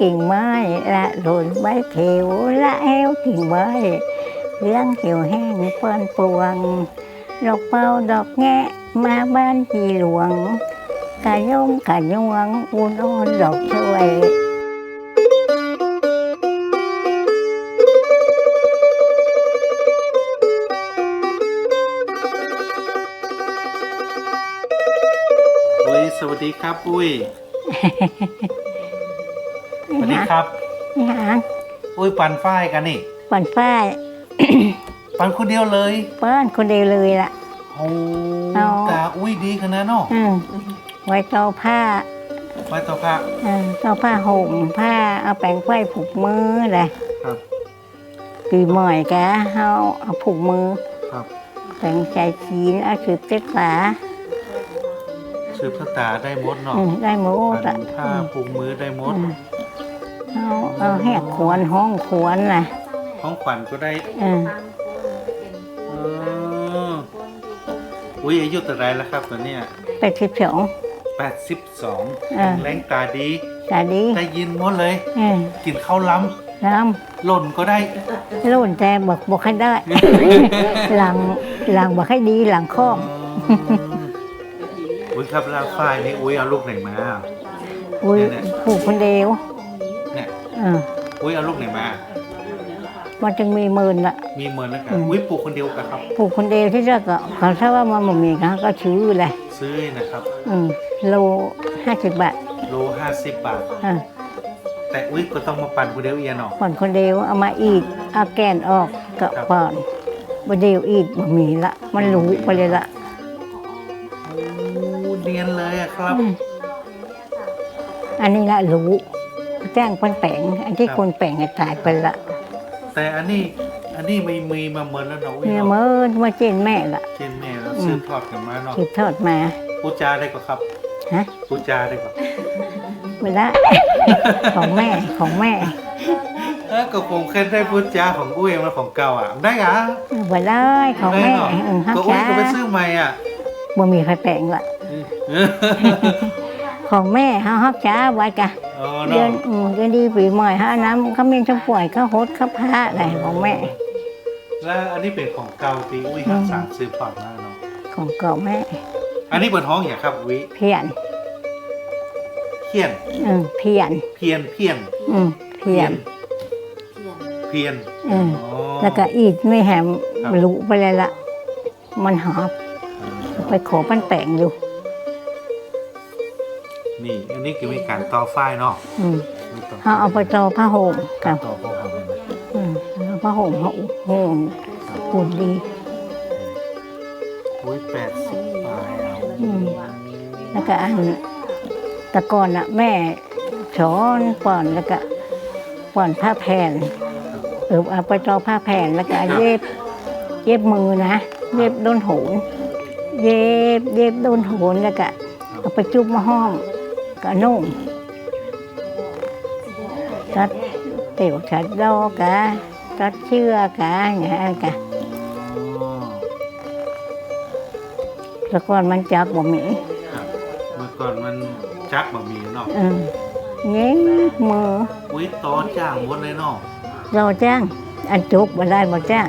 กิ่งไม้ละหล่นใบเขียวละแอวกิ่งใบเรื่องเขียวแห้งเปิ้นปวง ดอกเป่าดอกแงะมาบ้านพี่หลวงกะยมกะยวงอุ่นอ่อนดอกช่วยอุ้ยสวัสดีครับ อุ้ย สวัสดีครับนี่ฮะอุ้ยปันฝ้ายกันนี่ปันฝ้าย ปันคนเดียวเลยเปิ้นคนเดียวเลยล่ะโอ้เอาตาอุ้ยดีขนาดเนาะอืมไว้ต่อผ้าไว้ต่อพระอืมต่อผ้าห่มผ้าเอาแป้งไฟผูกมือเลยครับปีใหม่กะเอาเอาผูกมือ ครับแป้งใจจีนเอาสืบเต็ดฝาสืบชะตาได้หมดเนาะอืมได้หมดปัอะนผ้าผูกมือได้หมดอืม เอาเอาแหกขวนห้องขวนน่ะของขวัญก็ได้อืมเอออุ้ยอายุเท่าไหรแล้วครับตอนเนี้ยไปสิบสองแปดสิบสองอ่าแรงตาดีตาดีได้ยินหมดเลยอืมกินข้าวล้น้ำหล่นก็ได้ำรุ่นแต่บอกบอกให้ได้ หลังหลังบอกให้ดีหลังคล่องอุ้ยครับแล้วฝ้ายนี่อุ้ยเอาลูกไหนมา อุ้ยเนี่ยผูกคนเดียวเนี่ย อ่าอุ้ยเอาลูกไหนมา มันจึงมีหมื่นละ มีเมินแล้วกันอืม อุ้ยปลูกคนเดียวกันครับผูกคนเดียวที่เลือกก็เขาถ้าว่ามันไม่มีก็ก็ชื่อเลยซื้อนะครับ อืมโลห้าสิบบาทโลห้าสิบบาท อ่าแต่อุ้ยก็ต้องมาปั่นคนเดียวเอียนเนาะ ผ่อนคนเดียวเอามาอีดเอาแกนออกก็ครับ ผ่อนบเดียวอีดบ่มีละ มันรู้ไปเลยละโอ้เนียนเลยอะครับ อืมอันนี้ละรู้ แจ้งคนแปลงอันที่ครับคนแปลงอะตายไปละแต่อันนี้อันนี้ไม่มีมาเมินแล้วเนาะอุ้ยเนี่ยเนาะเมื่อมาเจนแม่ละเช่นแม่เราอืมซื้อทอดกันมาเนาะสืบทอดมาปูจาได้ก็ครับฮะปูจาได้ก็ไม่ได้ของแม่ของแม่เออก็ผมเคยได้ปูจาของอุ้ยมาของเก่าอะได้เหรอไม่ได้ของได้แม่เนาะอืมฮักก็อุ้ยจ้าก็ไปซื้อใหม่อะบ่มีใครแปลงละเออ ของแม่เฮาฮักจ้าไว้กะเออเดือนเนาะอืมเดือนดีปีใหม่ฮะน้ำเขามีชมป่วยเขาโฮดเขาผ้าอะไรของแม่ แล้วอันนี้เป็นของเก่าตีอุ้ยอืหักมสารซื้อผ่อนมาเนาะของเก่าแม่อันนี้เปิดท้องอย่างครับอุ้ยเพียนเพียนอืมเพียนเพียนเพียนอืมเพียนเพียนอืมอ๋อ แล้วก็อีกไม่แหมครับ รู้ไปเลยละมันหอบไปขอปั้นแปลงอยู่ นี่ อันนี้คือมีการต่อฝ้ายเนาะอืมมีต่เขาเอาไปต่อผ้าห่มกากัรบต่อผ้าห่มอืมแล้วผ้าห่มเขาห่มอุ่นดี อุ้ยแปดสิบปลายเอาอืม แล้วก็อันแตะก่อนอะแม่ช้อนป่อนแล้วก็ป่อนผ้าแผ่นเออเอาไปต่อผ้าแผ่นแล้วก็เย็บ เย็บมือนะเย็บโดนโหนเย็บเย็บโดนโหนแล้วก็เอาไปจุบมาห้อม ก็นุ่มตัดเตี๋ยวชัดดอกกะตัดเชือกะอย่างเงี้ยกะอ๋อแล้วก่อนมันจักบ่มีครับเมื่อก่อนมันจักบะหมี่เนาะเออเงี้ยมืออุ้ยต่อจ้างหมดเลยเนาะเราจ้างอันจุกบ่ได้บ่จ้าง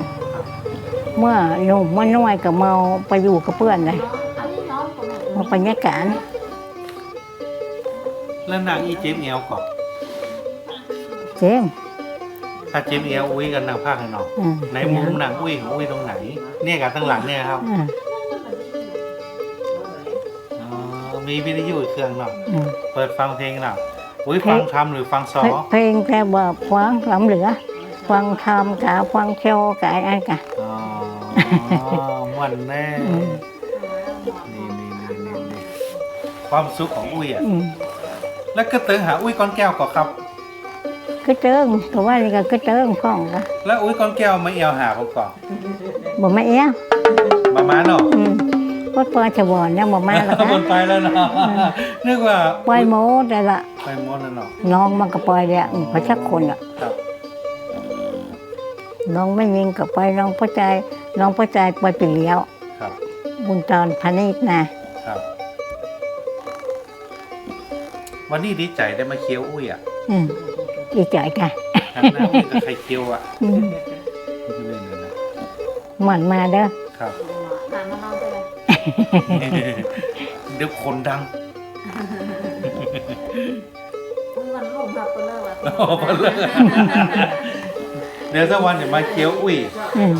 เมื่อหนุ่มเมื่อน้อยก็เมาไปอยู่กับเพื่อนเลยมาบรรยากาศ แล้วนางอีเจมเอลก่อนเจ๊งถ้าเจมเอลอุ้ยกันนางภาคให้เนาะอืมในมุมนางอุ้ยของอุ้ยตรงไหน เนี่ยกับตั้งหลังเนี่ยครับอ่าอ๋อมีวิทยุอีกเครื่องเนาะอืมเปิดฟังเพลงเนาะอุ้ยฟังทำหรือฟังซอ เพลงแต่แบบฟังลำเหลือ ฟังทำกะฟังโชว์กะอะไรกะ อ๋อม่วันแน่อืมนี่นี่นี่นี่นี่ความสุขของอุ้ยอะ อืม แล้วก็เติงหาอุ้ยก้อนแก้วก่อนครับ ก็เจิงก็ว่านี่ก็ก็เจิงของกะแล้วอุ้ยก้อนแก้วมาเอวหาผมก่อนบ่มาเอี้ยมามาเนาะอืมก็ปล่อยชาวอนยังบ่มาแล้วบค่ะนไปแล้วเนาะนึกว่าปล่อยโมดแต่ละไปหมดแล้วเนาะน้องมันก็ปล่อยแล้วอืมเพราะชักคนอะครับน้องไม่ยิงก็ไปน้องพ่อใจน้องพ่อใจปล่อยไปเลี้ยว ครับบุญตอนพานิชนะครับ วันนี้ดีใจได้มาเคี้ยวอุ้ยอะอืมอีจ่อยค่ะหันหน้าอุ้ยกับไข่เจียวอะอืมนี่เล่นเลยนะหมันมาเด้อครับถามน้องๆไปเลยเดี๋ยวคนดังมึงวันลูกหับไปเลยว่ะโอ้โหเลยเดี๋ยวสักวันจะมาเคี้ยวอุ้ยอืม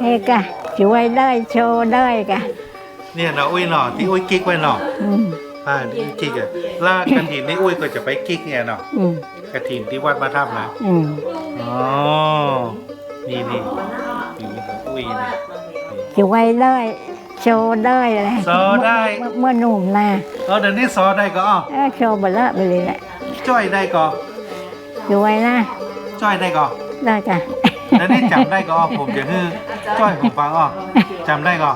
เอ้กะช่วยได้โชว์ได้กะเนี่ยเนาะอุ้ยเนาะที่อุ้ยกิ๊กไว้เนาะอืม อ่านี่กิ๊กอะแลากกระถินนี่อุ้ยก็จะไปกิ๊กเนี่ยเนาะอืมกระถินที่วัดมาทับนะอืมอ๋อนี่นี่นี่ครับอุ้ยนี่ช่วยได้โชว์ได้เลยโชว์ได้เมื่อเมื่อหนุ่มนะเออเดี๋ยวนี้ซอได้ก็อ้อเออโชว์บละไปเลยแหละจ้อยได้ก็ช่วยนะจ้อยได้ก็ได้จ้ะเดี๋ยวนี้จำได้ก็อ้อผมจะฮือจ้อยผมฟังอ้อจำได้ก็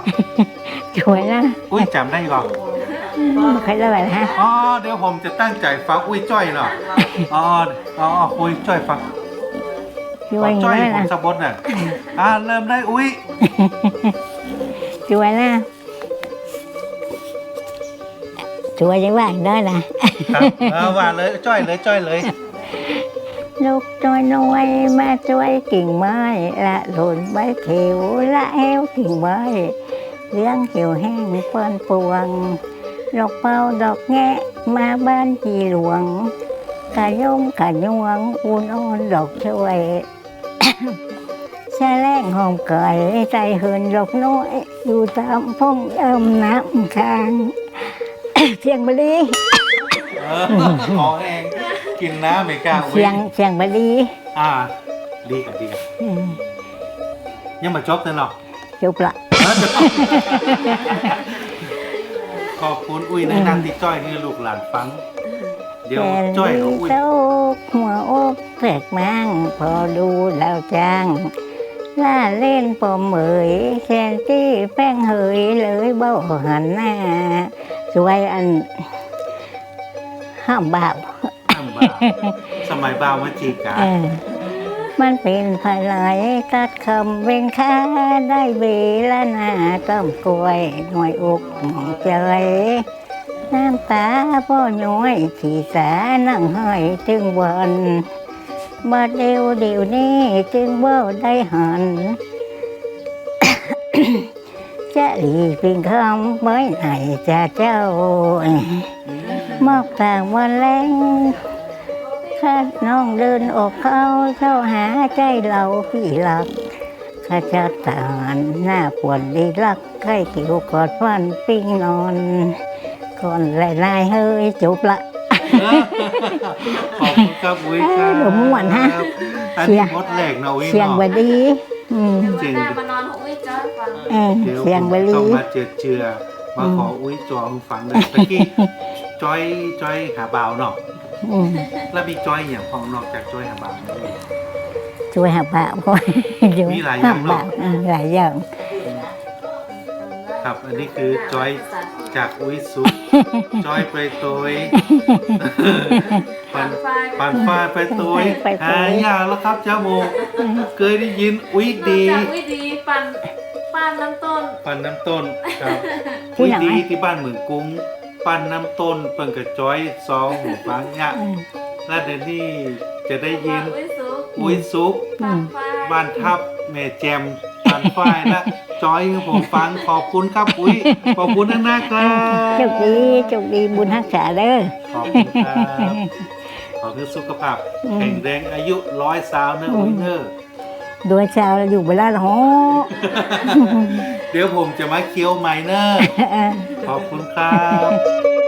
ช่วยนะอุ้ยจำได้ก็ ไม่เคยได้นะฮะอ๋อเดี๋ยวผมจะตั้งใจฟังอุ้ยจ้อยเนาะอ๋ออ๋ออ๋อคุยจ้อยฟังช่วยจ้อยได้ผมนะสะบดน่ะอ่าเริ่มได้อุ้ยช่วยนะช่วยยังว่าได้นะครับเออว่าเลยจ้อยเลยจ้อยเลยลูกน้อยน้อยๆมาช่วยกิ่งไม้ละหล่นใบเขียวละแอวกิ่งไม้เลี้ยงเขียวแห้งเปิ้นปวง ดอกเป้าดอกแงะมาบ้านจีหลวงกะยมกะยวงอุ่นอ่อนดอกช่วยแช่แรงหอมเกยใจเหินดอกน้อยอยู่ตามพงเอิมน้ำค้างเสียงบลีเออขอเองกินน้ำไม่กล้าอุ้ยเสียงเสียงบลีอ่าดีกับดีกับอืมยังมาจบเลยเนาะจบละ ขอบคุณอุ้ยในะนำที่จ้อยให้ลูกหลานฟัง เดี๋ยวแฟนจ้อยดีของอุ้ยเต้าหัวอกแปลกมั่งพอดูแล้วจังล่าเล่นปอมเหมยแทนที่แป้งเหยเลยเบ้าหันหน้า สวยอันห้ามบาปทำบาปสมัยบ่าวมาจีกาเออ มันเป็นภายไหลตัดคำเป็นค่าได้เบละนาต้มกล้วยหน่วยอกหมองใจน้ำตาพ่อย้อยที่สานั่งห้อยถึงวันมาเดียวเดียวนี้จึงเบ้าได้หันจะหลีเพียงคำไว้ไหนจะเจ้ามอกต่างวันแรง ข้าน้องเดินออกเข้าเข้าหาใจเราพี่หลักข้าจะตานหน้าปวดดีรักใกล้ขิวกอดฟันปิ้งนอนก่อนหลายๆเฮ้ยจบละขอบคุณครับอุ้ยครับเออเดี๋ยวม่วนฮะอันเสีนี้ยงมดแหลกนะอุ้ยเสียงบเนาะดีอืมจริงวันหน้ามานอนของอุ้ยจ้อยฟังเออเดี๋ยวเสียงผมบดีต้องมาเจือเจือมาขออุ้ยจอมฟังเลยตะกี้จ้อยจ้อยหาบ่าวเนาะ อืมแล้วมีจ้อยอย่างของนอกจากจ้อยหาบ่าวไหมช่วยหาบาปก่อนอยู่มีหลายอย่างบาปเออหลายอย่าง ครับ อันนี้คือจ้อยจากอุ้ยซุปจ้อยไปโตยปันปันฟ้าไปโตยหายากแล้วครับจ้าโมเคยได้ยินอุ้ยดี จากอุ้ยดีปันปันน้ำต้น ปันน้ำต้นครับที่อุ้ยไหนดีที่บ้านเหมืองกุ้ง ปันน้ำต้นเปิ่นกับจ้อยซองหูฟังเนี่ยอืมแล้วเดี๋ยวนี้จะได้ยินอุ้ยซุปอุ้ยซุปปันฟ้าบ้านทับแม่แจมปันฝ้ายและจอยให้ผมฟังขอบคุณครับอุ้ยขอบคุณนะนะครับโชคดีโชคดีบุญรักษาเด้อขอบคุณครับขอคือสุขภาพอืมแข็งแรงอายุร้อยสาวเนอะอุ้ยเนอะโดยชาวอยู่เวลาหอเดี๋ยวผมจะมาเคี้ยวใหม่เนอะ ขอบคุณครับ